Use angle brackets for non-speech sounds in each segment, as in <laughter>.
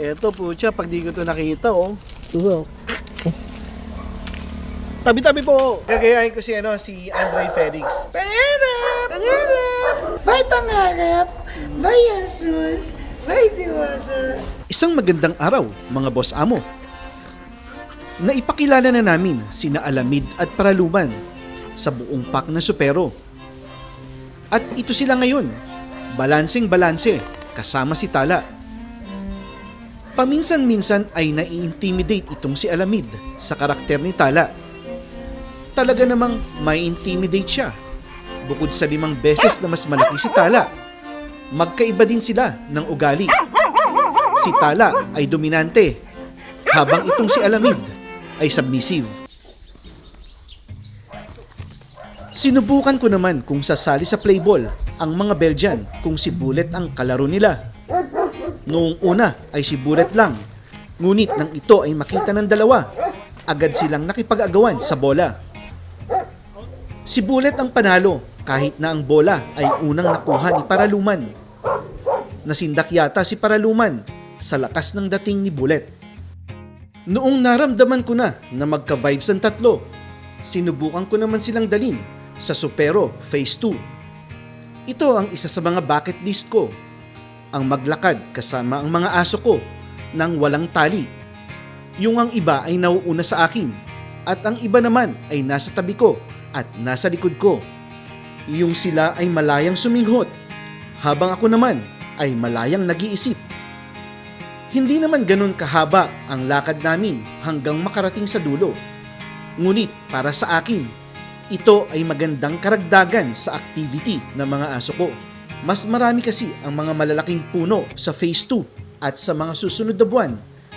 Eto po siya, pag di ko to nakita, oh. Tuwa. Tabi-tabi po. Gagayahin ko si, ano, si Andre Felix. Pangarap! Pangarap! May pangarap, may asus, may diwata. Isang magandang araw, mga boss amo. Naipakilala na namin sina Alamid at Paraluman sa buong pack na supero. At ito sila ngayon, balanseng balanse kasama si Tala. Paminsan-minsan ay nai-intimidate itong si Alamid sa karakter ni Tala. Talaga namang may intimidate siya. Bukod sa limang beses na mas malaki si Tala, magkaiba din sila ng ugali. Si Tala ay dominante, habang itong si Alamid ay submissive. Sinubukan ko naman kung sasali sa playball ang mga Belgian kung si Bullet ang kalaro nila. Noong una ay si Bullet lang, ngunit nang ito ay makita ng dalawa, agad silang nakipag-agawan sa bola. Si Bullet ang panalo kahit na ang bola ay unang nakuha ni Paraluman. Nasindak yata si Paraluman sa lakas ng dating ni Bullet. Noong naramdaman ko na na magka-vibes ang tatlo, sinubukan ko naman silang dalin sa Supero Phase 2. Ito ang isa sa mga bucket list ko, ang maglakad kasama ang mga aso ko nang walang tali. Yung ang iba ay nauuna sa akin at ang iba naman ay nasa tabi ko at nasa likod ko. Yung sila ay malayang suminghot habang ako naman ay malayang nag-iisip. Hindi naman ganun kahaba ang lakad namin hanggang makarating sa dulo. Ngunit para sa akin, ito ay magandang karagdagan sa activity ng mga aso ko. Mas marami kasi ang mga malalaking puno sa phase 2 at sa mga susunod na buwan.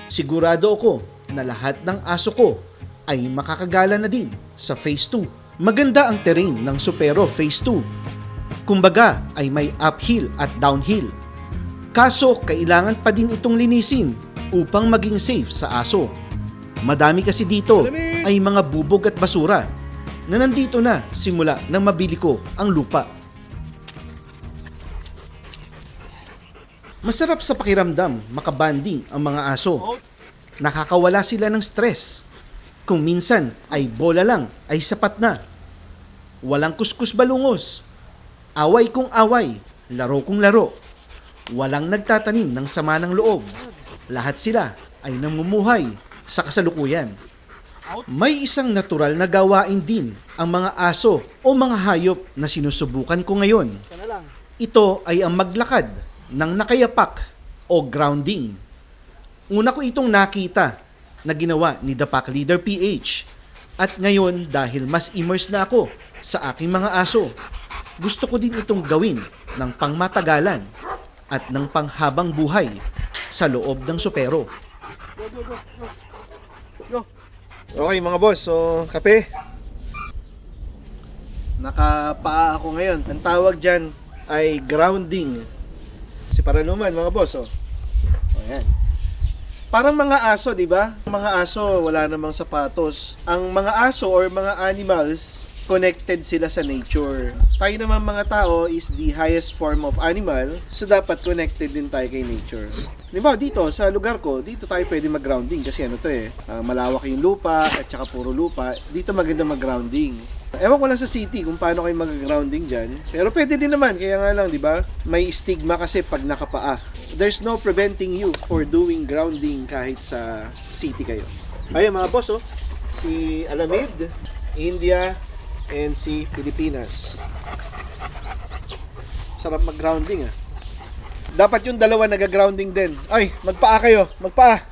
Sigurado ako na lahat ng aso ko ay makakagala na din sa phase 2. Maganda ang terrain ng Supero phase 2. Kumbaga ay may uphill at downhill. Kaso kailangan pa din itong linisin upang maging safe sa aso. Madami kasi dito ay mga bubog at basura na nandito na simula nang mabili ko ang lupa. Masarap sa pakiramdam makabanding ang mga aso. Nakakawala sila ng stress. Kung minsan ay bola lang ay sapat na. Walang kuskus balungos. Away kung away, laro kung laro. Walang nagtatanim ng sama ng loob. Lahat sila ay namumuhay sa kasalukuyan. May isang natural na gawain din ang mga aso o mga hayop na sinusubukan ko ngayon. Ito ay ang maglakad ng nakayapak o grounding. Una ko itong nakita na ginawa ni The Pack Leader PH. At ngayon dahil mas immersed na ako sa aking mga aso, gusto ko din itong gawin ng pangmatagalan at ng panghabang buhay sa loob ng supero. Okay mga boss, so kape. Nakapaa ako ngayon. Ang tawag dyan ay grounding. Si Paranuman mga boss, oh. O yan. Parang mga aso, di ba? Mga aso, wala namang sapatos. Ang mga aso or mga animals, connected sila sa nature. Tayo naman mga tao is the highest form of animal, so dapat connected din tayo kay nature. Di ba, dito sa lugar ko, dito tayo pwede mag-grounding kasi ano to eh, ah, malawak yung lupa at saka puro lupa. Dito maganda mag-grounding. Ewan ko lang sa city kung paano kayo mag-grounding dyan. Pero pwede din naman, kaya nga lang, di ba? May stigma kasi pag nakapaa. There's no preventing you for doing grounding kahit sa city kayo. Ayun mga boss, oh. Si Alamid, India, and si Pilipinas. Sarap mag-grounding ah. Dapat yung dalawa nag-grounding din. Ay, magpaa kayo, magpaa.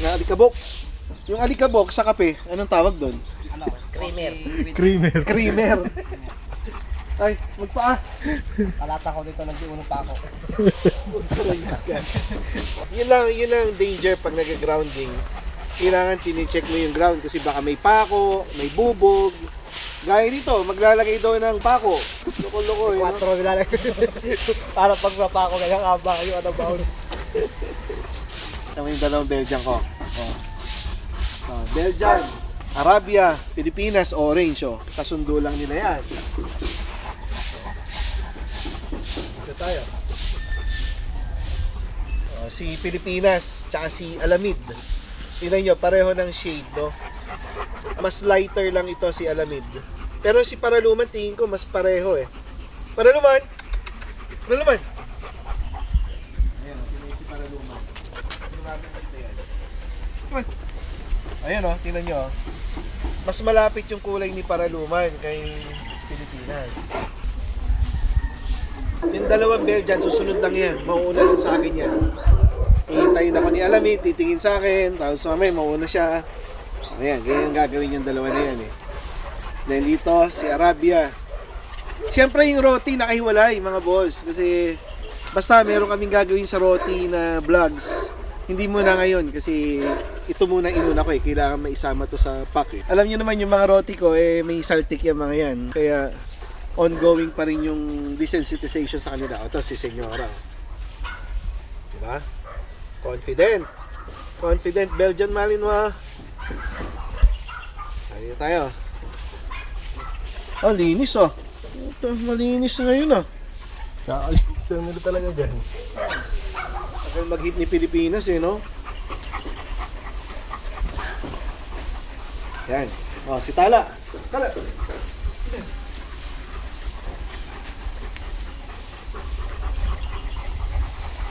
Na alikabok. Yung alikabok sa kape, anong tawag doon? Creamer. Creamer. Creamer. Ay, magpaa. Kalata ko dito ng unong pa ako. <laughs> yun lang, yun lang danger pag nag-grounding. Kailangan tinicheck mo yung ground kasi baka may pako, may bubog. Gaya nito, maglalagay daw ng pako. Loko-loko. yun. Quattro nilalagay. <laughs> Para pag mapa ako ganyan kaba yung ano baon. Ito yung dalawang Belgian ko. Oh. Oh, Belgian, Arabia, Pilipinas, orange. Oh. Kasundo lang nila yan. Ito tayo. Oh, si Pilipinas, tsaka si Alamid. Tingnan nyo, pareho ng shade, no? Mas lighter lang ito si Alamid. Pero si Paraluman, tingin ko, mas pareho eh. Paraluman! Paraluman! Ayan, si Paraluman. Ayan o, tingnan nyo. oh. Mas malapit yung kulay ni Paraluman kay Pilipinas. Yung dalawang Belgian, susunod lang yan. Mauuna lang sa akin yan. Hihintayin ako ni Alamit, titingin sa akin, tapos mamaya mauuna siya. Ayan, ganyan gagawin yung dalawa na yan eh. Then dito, si Arabia. Siyempre yung roti nakahiwalay mga boss. Kasi basta meron kaming gagawin sa roti na vlogs. Hindi muna ngayon kasi ito muna inuna ko eh. Kailangan maisama to sa pack eh. Alam niyo naman yung mga roti ko eh may saltik yung mga yan. Kaya ongoing pa rin yung desensitization sa kanila. Ito si Senyora. Diba? Confident. Confident Belgian Malinois. Ayun tayo. Ah, linis oh. Ito, malinis na ngayon ah. Kakalinis lang nila talaga dyan. Tagal mag-hit ni Pilipinas eh, no? Yan. Oh, si Tala. Tala.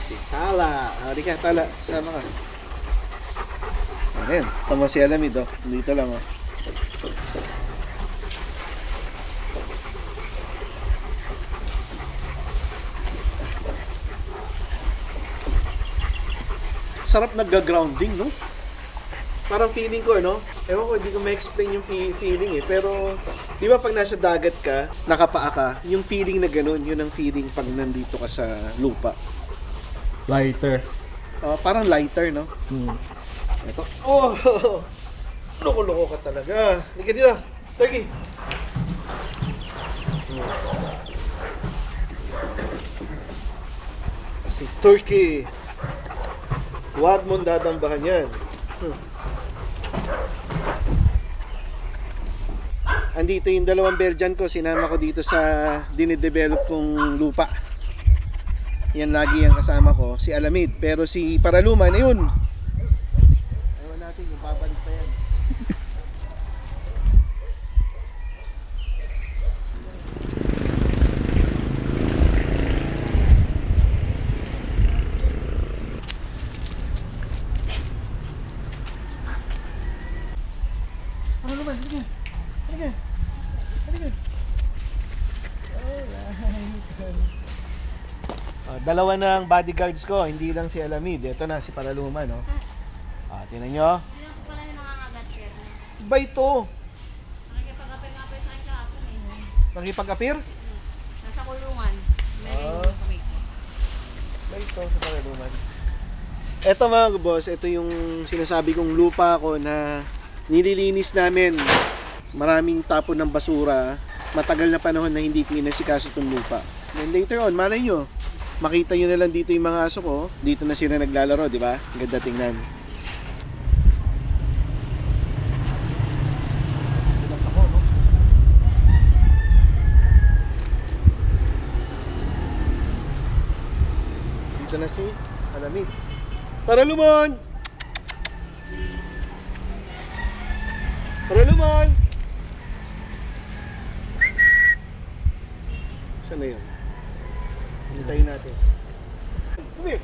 Si Tala. Hari ka, Tala. Sama ka. Ayan. Tama si Alamid, oh. Dito lang, oh. Sarap nagga-grounding, no? Parang feeling ko, no? Ewan ko, hindi ko ma-explain yung fe- feeling eh. Pero, di ba pag nasa dagat ka, nakapaa ka, yung feeling na ganun, yun ang feeling pag nandito ka sa lupa. Lighter. Ah, parang lighter, no? Hmm. Ito. Oh! <laughs> Loko-loko ka talaga. Hindi ka dito. Turkey. Si Turkey. Huwag mong dadambahan yan. Hmm. Andito yung dalawang Belgian ko. Sinama ko dito sa dinidevelop kong lupa. Yan lagi ang kasama ko. Si Alamid. Pero si Paraluman, ayun. Ewan natin kung babalik pa yan. Paraluman, halika. Halika. Halika. Ah, dalawa ang bodyguards ko, hindi lang si Alamid. Ito na si Paraluman, no? Ah, tingnan nyo. Hindi ko pala yung nangangagat sir. Ba ito? Nakipag-appear? Nasa kulungan. Meron Ah. yung kamay ko. Ba ito sa Paraluman? Ito mga boss, ito yung sinasabi kong lupa ko na nililinis namin. Maraming tapon ng basura. Matagal na panahon na hindi ko inasikaso itong lupa. And later on, malay nyo, makita nyo na lang dito yung mga aso ko. Dito na sila naglalaro, di ba? Ang Ganda tingnan. Dito na si Alamid. Para luman! Para luman! Saan na yun? Hintayin natin. Come here!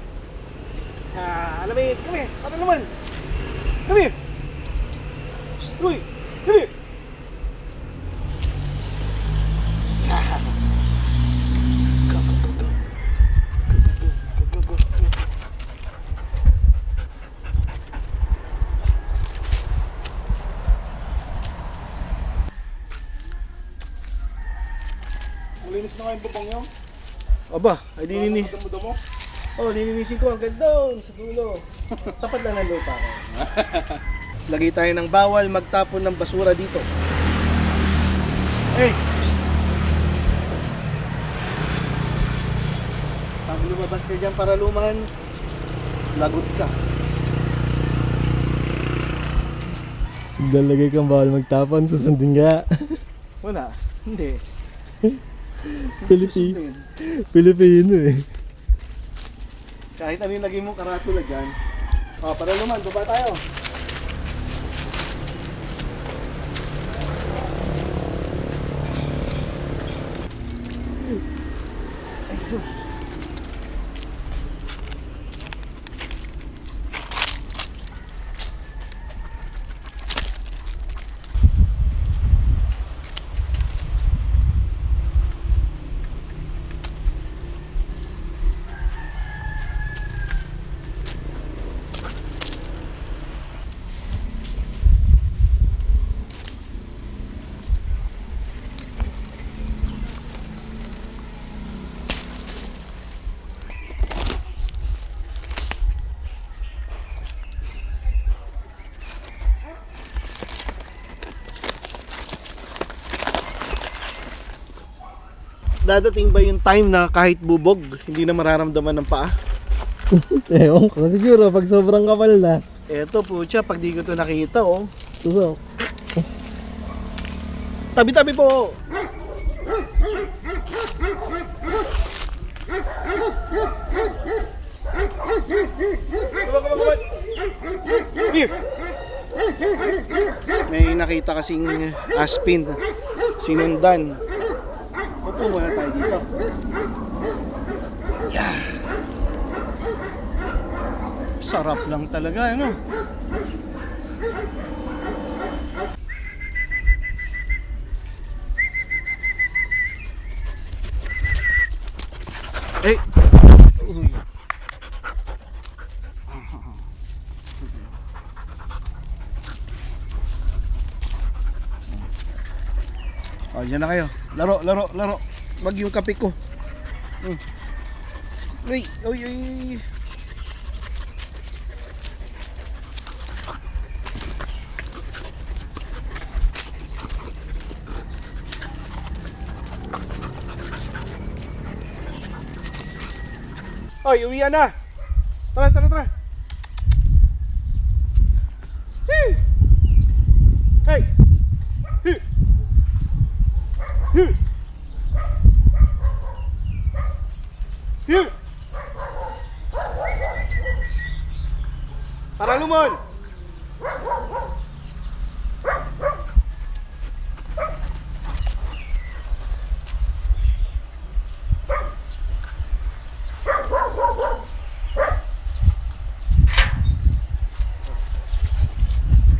Ah, Alamid, come here! Para luman! Come here! Uy! Come here! Linis na kayong bubong yung Aba, ay dinini. damo-damo. Oh, lininisin ko hanggang doon sa dulo. <laughs> Tapat lang ng lupa <laughs> ko. Lagay tayo ng bawal magtapon ng basura dito. Hey! Pag lumabas ka dyan para luman, lagot ka. Dalagay kang bawal magtapon, susundin ka. Wala, hindi. <laughs> Pilipino. Pilipino eh. Kahit ano yung lagay mong karatula dyan. O, para naman, baba tayo. Dadating ba yung time na kahit bubog, hindi na mararamdaman ng paa? <laughs> Ewan ko, siguro pag sobrang kapal na. Eto po siya, pag di ko to nakita, oh. Susok. Tabi-tabi po! Here. May nakita kasing aspin sinundan. Upo muna tayo dito. Yeah. Sarap lang talaga, ano? Eh. Uy. Oh, dyan na kayo. Laro, laro, laro. Wag yung kape ko. Mm. Uy, uy, uy, uy. Hoy, uwi na. Tara, tara, tara. Hey! Hey! Hey! Hey! Para lumon!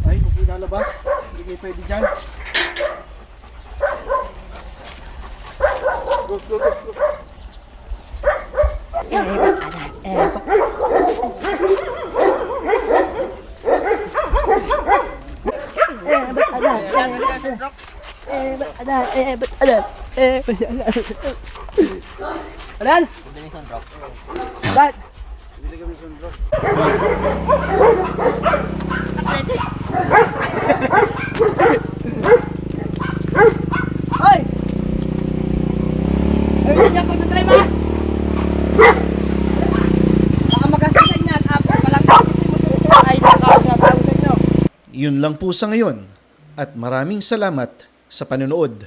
Ay, kung pinalabas, hindi kayo pwede dyan. Go, go, go, go. Alan! Dad! Hoy! Ay, hindi niya pagdadrive ha! Baka magkasisan yan. Ako, palang kasi mo ito. Ay, nakakasabi sa inyo. Yun lang po sa ngayon at maraming salamat sa panonood.